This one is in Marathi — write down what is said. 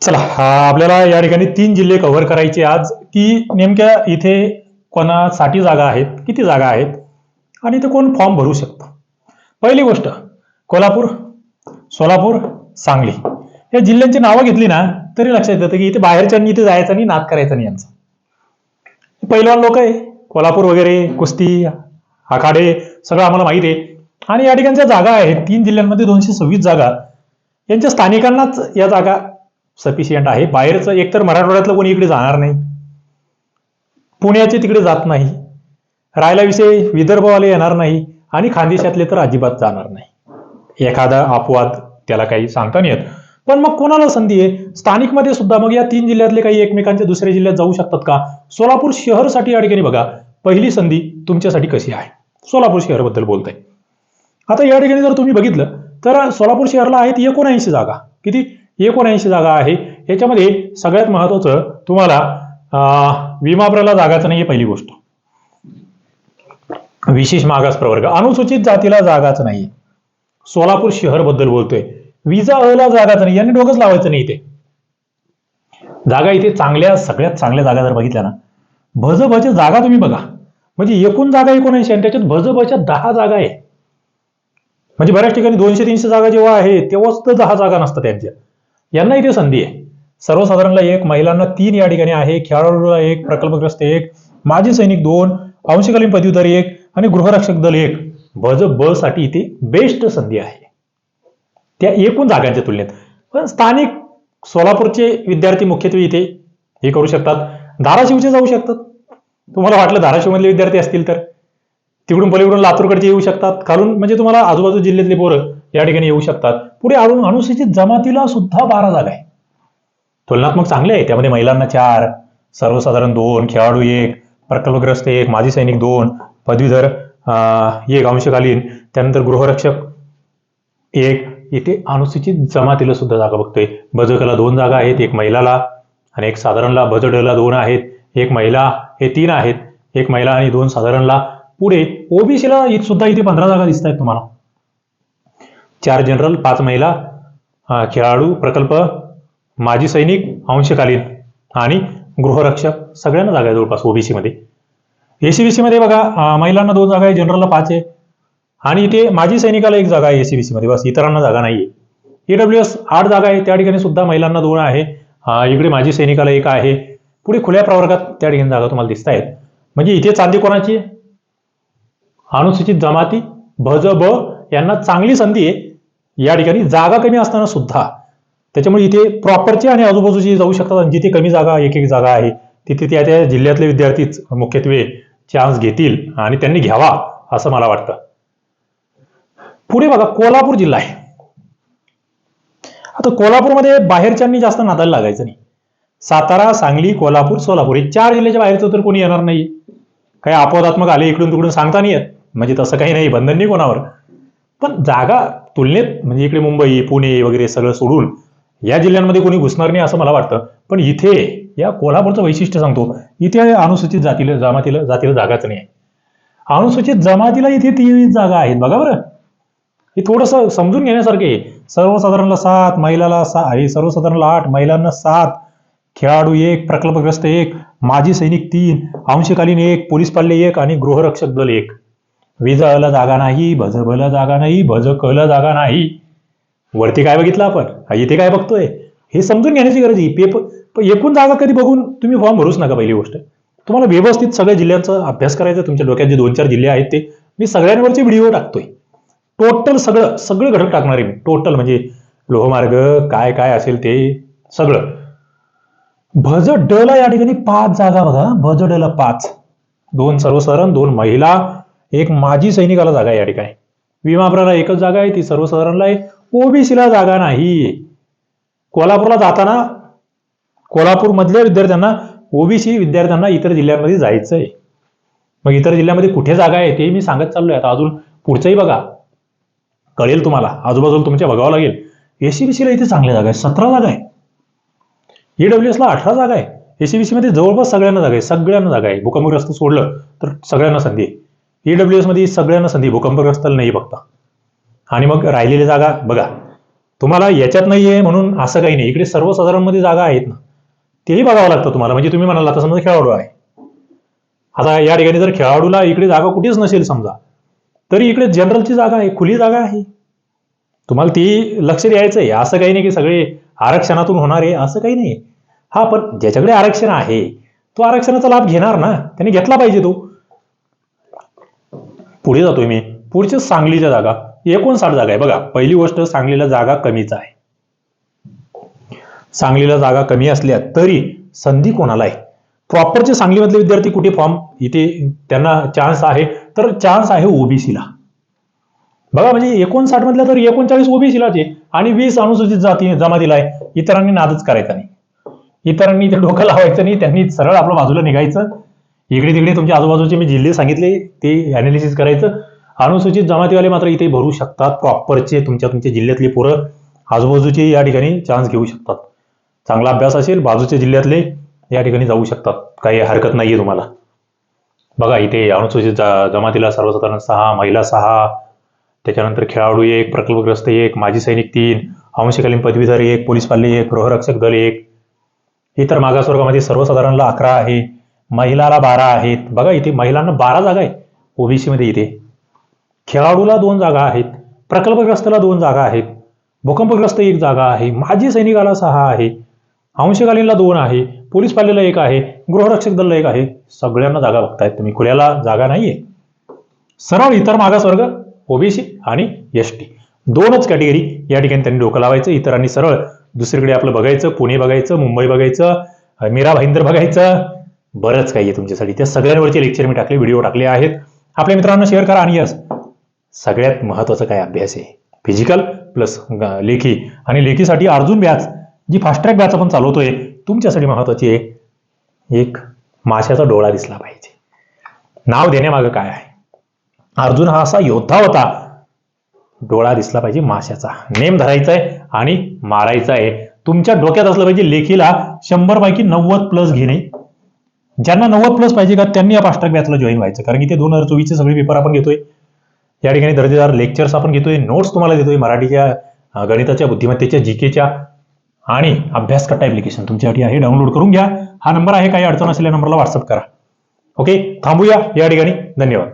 चला हा आपल्याला या ठिकाणी तीन जिल्हे कव्हर करायचे आज. की नेमक्या इथे कोणासाठी जागा आहेत किती जागा आहेत आणि इथे कोण फॉर्म भरू शकतं? पहिली गोष्ट कोल्हापूर सोलापूर सांगली. या जिल्ह्यांची नावं घेतली ना तरी लक्षात येतं की इथे बाहेरच्यांनी इथे जायचं आणि नाद करायचा नाही यांचा. पहिलवान लोक आहे कोल्हापूर वगैरे कुस्ती आखाडे सगळं आम्हाला माहीत आहे. आणि या ठिकाणच्या जागा आहेत तीन जिल्ह्यांमध्ये दोनशे सव्वीस जागा. यांच्या स्थानिकांनाच या जागा सफिशियंट आहे. बाहेरचं एकतर मराठवाड्यातलं कोणी इकडे जाणार नाही. पुण्याचे तिकडे जात नाही. राहायला विषय विदर्भवाले येणार नाही आणि खानदेशातले तर अजिबात जाणार नाही. एखादा अपवाद त्याला काही सांगता नाही येत. पण मग कोणाला संधी आहे? स्थानिकमध्ये सुद्धा मग या तीन जिल्ह्यातले काही एकमेकांच्या दुसऱ्या जिल्ह्यात जाऊ शकतात का? सोलापूर शहरसाठी या ठिकाणी बघा पहिली संधी तुमच्यासाठी कशी आहे? सोलापूर शहराबद्दल बोलताय. आता या ठिकाणी जर तुम्ही बघितलं तर सोलापूर शहराला आहेत एकोणऐंशी जागा. किती? एकोणऐंशी जागा आहे. याच्यामध्ये सगळ्यात महत्वाचं तुम्हाला अं, विमाप्रला जागाच नाही पहिली गोष्ट. विशेष मागास प्रवर्ग. अनुसूचित जातीला जागाच नाही सोलापूर शहरबद्दल बोलतोय. विजा अला जागाच नाही यांनी डोकंच लावायचं नाही इथे. जागा इथे चांगल्या सगळ्यात चांगल्या जागा जर बघितल्या ना भज भज जागा तुम्ही बघा. म्हणजे एकूण जागा एकोणऐंशी आणि त्याच्यात भज भज दहा जागा आहे म्हणजे बऱ्याच ठिकाणी दोनशे तीनशे जागा जेव्हा आहे तेव्हाच तर दहा जागा नसतात त्यांच्या. यांना इथे संधी आहे. सर्वसाधारणला एक महिलांना तीन या ठिकाणी आहे खेळाडूला एक प्रकल्पग्रस्त एक माजी सैनिक दोन अंशकालीन पदवीधारी एक आणि गृहरक्षक दल एक. भज ब साठी इथे बेस्ट संधी आहे. त्या एकूण जागांच्या तुलनेत. पण स्थानिक सोलापूरचे विद्यार्थी मुख्यत्वे इथे हे करू शकतात. धाराशिवचे जाऊ शकतात. तुम्हाला वाटलं धाराशिवमधले विद्यार्थी असतील तर. तिकडून पलीकडून लातूरकडचे येऊ शकतात. खालून म्हणजे तुम्हाला आजूबाजू जिल्ह्यातले पोरं या ठिकाणी येऊ शकतात. पुढे अनुसूचित जमातीला सुद्धा बारा झालाय तुलनात्मक चांगले आहे. त्यामध्ये महिलांना चार सर्वसाधारण दोन खेळाडू एक प्रकल्पग्रस्त एक माजी सैनिक दोन पदवीधर एक अंशकालीन त्यानंतर गृहरक्षक एक. इथे अनुसूचित जमातीला सुद्धा जागा बघतोय. बजकला दोन जागा आहेत एक महिलाला आणि एक साधारणला. बजडला दोन आहेत एक महिला हे तीन आहेत. एक महिला आणि दोन साधारणला. पुढे ओबीसीला सुद्धा इथे पंधरा जागा दिसत आहेत तुम्हाला. चार जनरल पाच महिला खेळाडू प्रकल्प माजी सैनिक अंशकालीन आणि गृहरक्षक सगळ्यांना जागा आहे जवळपास ओबीसी मध्ये. एसीबीसी मध्ये बघा महिलांना दोन जागा आहे जनरलला पाच आहे. आणि इथे माजी सैनिकाला एक जागा आहे एसीबीसी मध्ये बस इतरांना जागा नाहीये. ईडब्ल्यू एस आठ जागा आहे त्या ठिकाणी सुद्धा महिलांना दोन आहे. इकडे माजी सैनिकाला एक आहे. पुढे खुल्या प्रवर्गात त्या ठिकाणी जागा तुम्हाला दिसत आहेत म्हणजे इथे चांदी कोणाची आहे? अनुसूचित जमाती भज ब यांना चांगली संधी आहे. या ठिकाणी जागा कमी असताना सुद्धा त्याच्यामुळे इथे प्रॉपरची आणि आजूबाजूची जाऊ शकतात आणि जिथे कमी जागा एक एक जागा आहे तिथे त्या त्या जिल्ह्यातले विद्यार्थीच मुख्यत्वे चान्स घेतील आणि त्यांनी घ्यावा असं मला वाटतं. पुढे बघा कोल्हापूर जिल्हा आहे. आता कोल्हापूरमध्ये बाहेरच्यांनी जास्त नादायला लागायचं नाही. सातारा सांगली कोल्हापूर सोलापूर हे चार जिल्ह्याच्या बाहेरचं तर कोणी येणार नाही. काही अपवादात्मक आले इकडून तिकडून सांगता नाही येत. म्हणजे तसं काही नाही बंधन नाही कोणावर. पण जागा तुलनेत म्हणजे इकडे मुंबई पुणे वगैरे सगळं सोडून या जिल्ह्यांमध्ये कोणी घुसणार नाही असं मला वाटतं. पण इथे या कोल्हापूरचं वैशिष्ट्य सांगतो इथे अनुसूचित जातीला जमातीला जातीला जागाच नाही. आहे अनुसूचित जमातीला इथे तीन जागा आहेत बघा बरं. हे थोडंसं समजून घेण्यासारखे आहे. सर्वसाधारणला सात महिलाला सहा हे सर्वसाधारणला आठ महिलांना सात खेळाडू एक प्रकल्पग्रस्त एक माजी सैनिक तीन अंशकालीन एक पोलीस पाल्ले एक आणि गृहरक्षक दल एक. विजळलं जागा नाही भजबल जागा नाही भजकला जागा नाही. वरती काय बघितलं आपण? इथे काय बघतोय? हे समजून घेण्याची गरज आहे. पेपर एकूण जागा कधी बघून तुम्ही फॉर्म भरूच नका पहिली गोष्ट. तुम्हाला व्यवस्थित सगळ्या जिल्ह्यांचा अभ्यास करायचा तुमच्या डोक्यात जे दोन चार जिल्हे आहेत ते. मी सगळ्यांवरचे व्हिडिओ टाकतोय. टोटल सगळं सगळं घटक टाकणार आहे मी. टोटल म्हणजे लोहमार्ग काय काय असेल ते सगळं. भज डला या ठिकाणी पाच जागा बघा. भज डला पाच. दोन सर्वसाधारण दोन महिला एक माजी सैनिकाला जागा आहे या ठिकाणी. विमाप्राला एकच जागा आहे ती सर्वसाधारणला आहे. ओबीसीला जागा नाही. कोल्हापूरला जाताना कोल्हापूरमधल्या विद्यार्थ्यांना ओबीसी विद्यार्थ्यांना इतर जिल्ह्यांमध्ये जायचं आहे मग इतर जिल्ह्यामध्ये कुठे जागा आहे ते मी सांगत चाललोय. आता अजून पुढचंही बघा. कळेल तुम्हाला. आजूबाजूला तुमच्या बघावं लागेल. एसीबीसीला इथे चांगल्या जागा आहे. सतरा जागा आहे. ईडब्ल्यू एसला अठरा जागा आहे. एसीबीसीमध्ये जवळपास सगळ्यांना जागा आहे. सगळ्यांना जागा आहे. भूकंपग्रस्त सोडलं तर सगळ्यांना संधी आहे. ईडब्ल्यू मध्ये सगळ्यांना संधी भूकंपग्रस्त नाही फक्त. आणि मग राहिलेली जागा बघा. तुम्हाला याच्यात नाही आहे म्हणून असं काही नाही. इकडे सर्वसाधारणमध्ये जागा आहेत ना. तेही बघावं लागतं तुम्हाला. म्हणजे तुम्ही म्हणाल आता समजा खेळाडू आहे. आता या ठिकाणी जर खेळाडूला इकडे जागा कुठेच नसेल समजा तरी इकडे जनरलची जागा आहे खुली जागा आहे. तुम्हाला ती लक्ष द्यायचं आहे असं काही नाही की सगळे आरक्षणातून होणार आहे असं काही नाही. हा पण ज्याच्याकडे आरक्षण आहे तो आरक्षणाचा लाभ घेणार ना. त्याने घेतला पाहिजे तो. पुढे जातोय मी. पुढच्या सांगलीच्या जागा. एकोणसाठ जागा आहे. बघा पहिली गोष्ट सांगलीला जागा कमीच आहे. सांगलीला जागा कमी असल्या तरी संधी कोणाला आहे? प्रॉपरचे सांगलीमधले विद्यार्थी कुठे फॉर्म इथे त्यांना चान्स आहे. तर चान्स आहे ओबीसीला बघा म्हणजे एकोणसाठ मधल्या तर एकोणचाळीस ओबीसीलाच आहे. आणि वीस अनुसूचित जाती जमातीला आहे. इतरांनी नादच करायचा नाही. इतरांनी इथे डोकं लावायचं नाही. त्यांनी सरळ आपलं बाजूला निघायचं. इकडे तिकडे तुमच्या आजूबाजूचे मी जिल्हे सांगितले ते अनालिसिस करायचं. अनुसूचित जमातीवाले मात्र इथे भरू शकतात. प्रॉपरचे तुमच्या तुमच्या जिल्ह्यातली पोरं आजूबाजूचे या ठिकाणी चान्स घेऊ शकतात. चांगला अभ्यास असेल बाजूच्या जिल्ह्यातले या ठिकाणी जाऊ शकतात. काही हरकत नाहीये तुम्हाला. बघा इथे अनुसूचित जा- जमातीला सर्वसाधारण सहा महिला सहा त्याच्यानंतर खेळाडू एक प्रकल्पग्रस्त एक माजी सैनिक तीन अंशकालीन पदवीधर एक पोलीस पाल्ले एक गृहरक्षक दल एक. इतर मागासवर्गामध्ये सर्वसाधारणला अकरा आहे. महिलाला बारा आहेत. बघा इथे महिलांना बारा जागा आहे ओबीसीमध्ये इथे. खेळाडूला दोन जागा आहेत. प्रकल्पग्रस्तला दोन जागा आहेत. भूकंपग्रस्त एक जागा आहे. माजी सैनिकाला सहा आहे. अंशकालीनला दोन आहे. पोलीस पाल्याला एक आहे. गृहरक्षक दलला एक आहे. सगळ्यांना जागा बघतायत तुम्ही. खुल्याला जागा नाहीये. सरळ इतर मागासवर्ग ओबीसी आणि एस टी दोनच कॅटेगरी या ठिकाणी त्यांनी डोकं लावायचं. इतरांनी सरळ दुसरीकडे आपलं बघायचं. पुणे बघायचं. मुंबई बघायचं. मीरा भाईंदर बघायचं. बरंच काही आहे तुमच्यासाठी. त्या सगळ्यांवरचे लेक्चर मी टाकले व्हिडिओ टाकले आहेत. आपल्या मित्रांना शेअर करा आणि यस सगळ्यात महत्त्वाचा काय अभ्यास आहे? फिजिकल प्लस लेखी. आणि लेखीसाठी अर्जुन बॅच जी फास्ट्रॅक बॅच आपण चालवतोय तुमच्यासाठी महत्त्वाची आहे एक माशाचा डोळा दिसला पाहिजे. नाव देण्यामागं काय आहे? अर्जुन हा असा योद्धा होता. डोळा दिसला पाहिजे माशाचा. नेम धरायचा आहे आणि मारायचा आहे तुमच्या डोक्यात असलं पाहिजे लेखीला शंभर पैकी नव्वद प्लस घेणे. ज्यांना नव्वद प्लस पाहिजे का त्यांनी या फास्ट्रॅक बॅचला जॉईन व्हायचं. कारण की ते दोन हजार चोवीसचे सगळे पेपर आपण घेतोय. या ठिकाणी दर्जेदार लेक्चर्स आपण घेतोय नोट्स तुम्हाला देतोय मराठीच्या गणिताच्या बुद्धिमत्तेच्या जीकेच्या आणि अभ्यास कट्टा ऍप्लिकेशन तुमच्यासाठी आहे डाउनलोड करून घ्या. हा नंबर आहे काही अडचण असेल या नंबरला व्हॉट्सअप करा. ओके थांबूया या ठिकाणी. धन्यवाद.